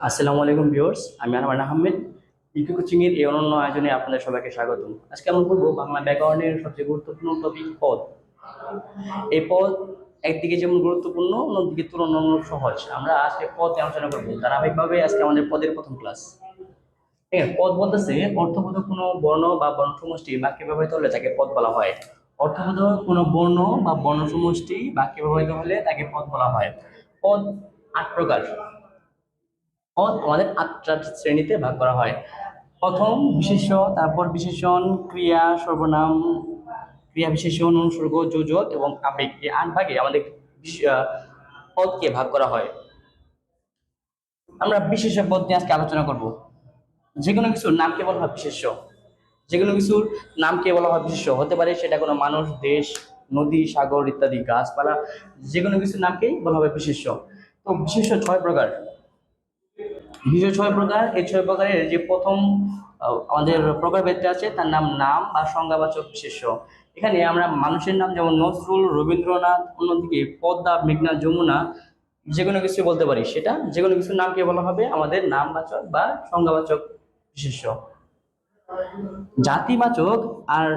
আসসালামু আলাইকুম ভিউয়ার্স, আমি আরমান আহমেদ। ইকু কোচিং এর এই অনন্য আয়োজনে আপনাদের সবাইকে স্বাগতম। আজকে আমরা বলব বাংলা ব্যাকরণের সবচেয়ে গুরুত্বপূর্ণ টপিক পদ। এই পদ একদিকে যেমন গুরুত্বপূর্ণ, অন্যদিকে তুলনামূলক সহজ। আমরা আজকে পদ আলোচনা করব। ধারাবাহিকভাবে আজকে আমাদের পদের প্রথম ক্লাস ঠিক আছে, পদ বলতেছে, অর্থবোধক কোনো বর্ণ বা বর্ণ সমষ্টি বাক্যে ব্যবহৃত হলে তাকে পদ বলা হয়। অর্থবোধক কোনো বর্ণ বা বর্ণ সমষ্টি বাক্যে ব্যবহৃত হলে তাকে পদ বলা হয়। পদ আট প্রকার। আমাদের আটটা শ্রেণীতে ভাগ করা হয়। প্রথম বিশেষ্য, তারপর বিশেষণ, ক্রিয়া, সর্বনাম, ক্রিয়া বিশেষণ, অনুসর্গ, যোজক এবং আবেগ এই আট ভাগে আমাদের পদকে ভাগ করা হয়। আমরা বিশেষ পদ নিয়ে আজকে আলোচনা করব। যে কোনো কিছুর নামকে বলা হয় বিশেষ্য। যে কোনো কিছুর নামকে বলা হয় বিশেষ্য। হতে পারে সেটা কোনো মানুষ, দেশ, নদী, সাগর ইত্যাদি, গাছপালা। যে কোনো কিছুর নামকেই বলা হবে বিশেষ্য। তো বিশেষ্য ছয় প্রকার। বিশেষ ছয় প্রকার। এই ছয় প্রকারের যে প্রথম আমাদের প্রকারভেদটা আছে, তার নাম নাম বা সংজ্ঞাবাচক বিশেষ্য। এখানে আমরা মানুষের নাম যেমন নজরুল, রবীন্দ্রনাথ, অন্যদিকে পদ্মা, মেঘনা, যমুনা যে কোনো কিছু বলতে পারি। সেটা যে কোনো কিছুর নামকে বলা হবে আমাদের নামবাচক বা সংজ্ঞাবাচক বিশেষ্য। জাতিবাচক আর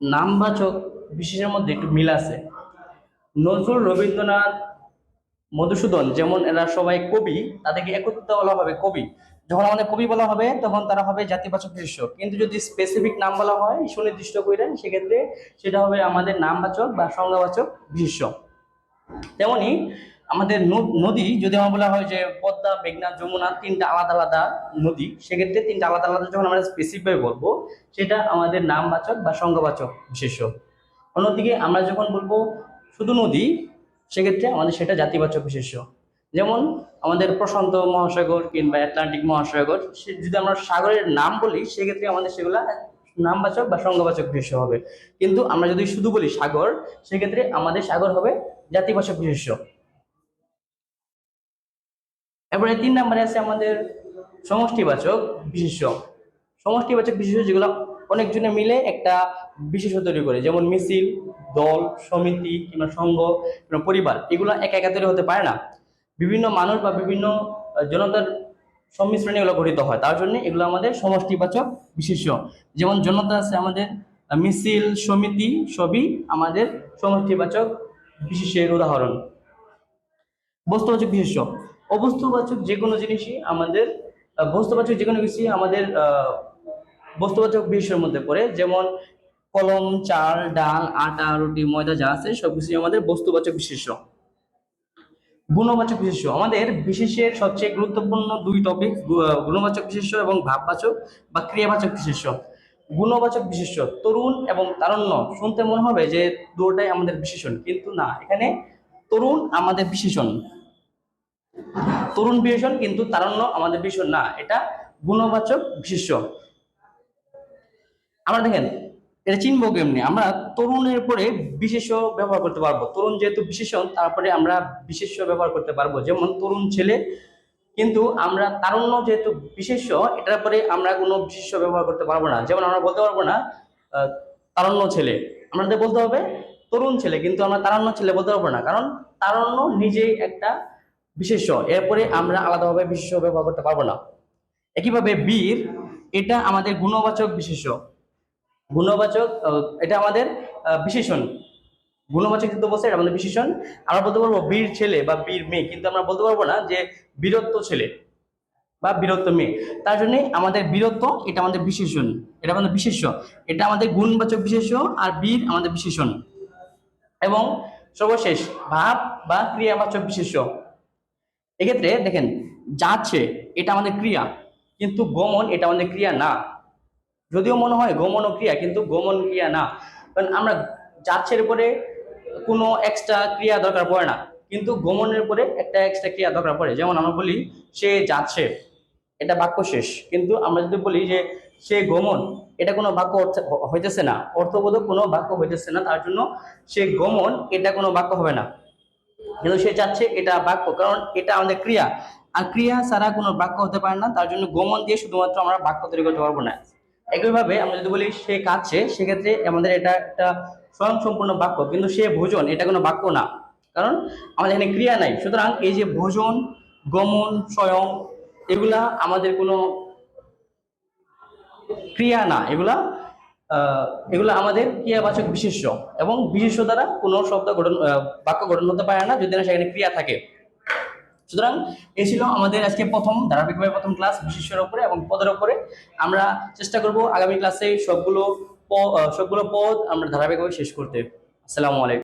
নামবাচক বিশেষের মধ্যে একটু মিল আছে। নজরুল, রবীন্দ্রনাথ মধুসূদন, যেমন এরা সবাই কবি, তাদেরকে একত্রিত বলা হবে কবি। যখন আমাদের কবি বলা হবে, তখন তারা হবে জাতিবাচক বিশেষ্য কিন্তু যদি স্পেসিফিক নাম বলা হয়, সুনির্দিষ্ট করে সেক্ষেত্রে সেটা হবে আমাদের নামবাচক বা সংজ্ঞাবাচক বিশেষ্য তেমনি আমাদের নদী যদি আমার বলা হয় যে পদ্মা, মেঘনা, যমুনা, তিনটা আলাদা আলাদা নদী, সেক্ষেত্রে তিনটা আলাদা আলাদা যখন আমরা স্পেসিফিক বলব, সেটা আমাদের নামবাচক বা সংজ্ঞাবাচক বিশেষ্য অন্যদিকে আমরা যখন বলব শুধু নদী সেক্ষেত্রে আমাদের সেটা জাতিবাচক বিশেষ্য। যেমন আমাদের প্রশান্ত মহাসাগর কিংবা অ্যাটলান্টিক মহাসাগর, সে যদি আমরা সাগরের নাম বলি, সেক্ষেত্রে আমাদের সেগুলা নামবাচক বা সংজ্ঞাবাচক বিশেষ্য হবে। কিন্তু আমরা যদি শুধু বলি সাগর, সেক্ষেত্রে আমাদের সাগর হবে জাতিবাচক বিশেষ্য। এরপরে তিন নম্বরে আছে আমাদের সমষ্টিবাচক বিশেষ্য। সমষ্টিবাচক বিশেষ্য যেগুলো অনেকজনে মিলে একটা বিশেষ তৈরি করে, যেমন মিছিল, দল, সমিতি কিংবা সংঘ কিংবা পরিবার, এগুলো একা একা তৈরি হতে পারে না। বিভিন্ন মানুষ বা বিভিন্ন জনতার সংমিশ্রণে এগুলো গঠিত হয়। তার জন্য এগুলো আমাদের সমষ্টিবাচক বিশেষ্য। যেমন জনতা আছে আমাদের মিছিল, সমিতি, সবই আমাদের সমষ্টিবাচক বিশেষের উদাহরণ। বস্তুবাচক বিশেষ্য। অবস্তুবাচক যে কোনো জিনিসই আমাদের বস্তুবাচক যে কোনো কিছুই আমাদের বস্তুবাচক বিশেষের মধ্যে পড়ে, যেমন কলম, চাল, ডাল, আটা, রুটি, ময়দা যা আছে, সবকিছুই আমাদের বস্তুবাচক বিশেষ্য। গুণবাচক বিশেষ্য। আমাদের বিশেষের সবচেয়ে গুরুত্বপূর্ণ দুই টপিক গুণবাচক বিশেষ্য এবং ভাববাচক বা ক্রিয়াবাচক বিশেষ্য। গুণবাচক বিশেষ্য, তরুণ এবং তারণ্য। শুনতে মনে হবে যে দুটাই আমাদের বিশেষণ, কিন্তু না, এখানে তরুণ আমাদের বিশেষণ। তরুণ বিশেষণ কিন্তু তারণ্য আমাদের বিশেষণ না, এটা গুণবাচক বিশেষ্য। আমরা দেখেন, এটা চিনবো কেমনি? আমরা তরুণের পরে বিশেষ ব্যবহার করতে পারব। তরুণ যেহেতু বিশেষণ, তারপরে আমরা বিশেষ ব্যবহার করতে পারব। যেমন তরুণ ছেলে, কিন্তু আমরা তারুণ্য যেহেতু বিশেষ এটার পরে আমরা কোনো বিশেষ ব্যবহার করতে পারব না। যেমন আমরা বলতে পারব না তারুণ্য ছেলে। আমাদের বলতে হবে তরুণ ছেলে, কিন্তু আমরা তারুণ্য ছেলে বলতে পারব না। কারণ তারুণ্য নিজেই একটা বিশেষ এরপরে আমরা আলাদাভাবে বিশেষ্য ব্যবহার করতে পারব না। একইভাবে বীর, এটা আমাদের গুণবাচক বিশেষ্য। গুণবাচক এটা আমাদের বিশেষণ। গুণবাচক কিন্তু বলছে এটা আমাদের বিশেষণ। আমরা বলতে পারব বীর ছেলে বা বীর মেয়ে, কিন্তু আমরা বলতে পারব না যে বীরত্ব ছেলে বা বীরত্ব মেয়ে। তার জন্য আমাদের বীরত্ব, এটা আমাদের বিশেষণ। এটা আমাদের বিশেষ্য। এটা আমাদের গুণবাচক বিশেষ্য আর বীর আমাদের বিশেষণ। এবং সর্বশেষ, ভাব বা ক্রিয়াবাচক বিশেষ্য। এক্ষেত্রে দেখেন, যাচ্ছে, এটা আমাদের ক্রিয়া। কিন্তু গমন, এটা আমাদের ক্রিয়া না। যদিও মনে হয় গমন ক্রিয়া কিন্তু গমন ক্রিয়া না। কারণ আমরা যাচ্ছের উপরে কোনো এক্সট্রা ক্রিয়া দরকার পড়ে না, কিন্তু গমনের উপরে একটা এক্সট্রা ক্রিয়া দরকার পড়ে। যেমন আমরা বলি, সে যাচ্ছে, এটা বাক্য শেষ। কিন্তু আমরা যদি বলি যে, সে গমন, এটা কোনো বাক্য অর্থ- হইতেছে না। অর্থবোধক কোনো বাক্য হইতেছে না, তার জন্য সে গমন, এটা কোনো বাক্য হবে না। কিন্তু সে চাচ্ছে এটা বাক্য, কারণ এটা আমাদের ক্রিয়া। আর ক্রিয়া ছাড়া কোনো বাক্য হতে পারে না, তার জন্য গমন দিয়ে শুধুমাত্র আমরা বাক্য তৈরি করতে পারব না। একইভাবে আমরা যদি বলি সে কাঁদছে সেক্ষেত্রে আমাদের এটা একটা স্বয়ং সম্পূর্ণ বাক্য। কিন্তু সে ভোজন, এটা কোনো বাক্য না। কারণ আমাদের এখানে ক্রিয়া নাই। সুতরাং এই যে ভোজন, গমন, স্বয়ং, এগুলা আমাদের কোনো ক্রিয়া না। এগুলা এগুলো আমাদের ক্রিয়াবাচক বিশেষ্য। এবং বিশেষ্য দ্বারা কোনো শব্দ গঠন বাক্য গঠন হতে পারে না, যদি না সেখানে ক্রিয়া থাকে। সুতরাং এই ছিল আমাদের আজকে প্রথম, ধারাবাহিকভাবে প্রথম ক্লাস বিশেষের ওপরে এবং পদের ওপরে আমরা চেষ্টা করব আগামী ক্লাসে সবগুলো সবগুলো পদ আমরা ধারাবাহিকভাবে শেষ করতে। আসসালামু আলাইকুম।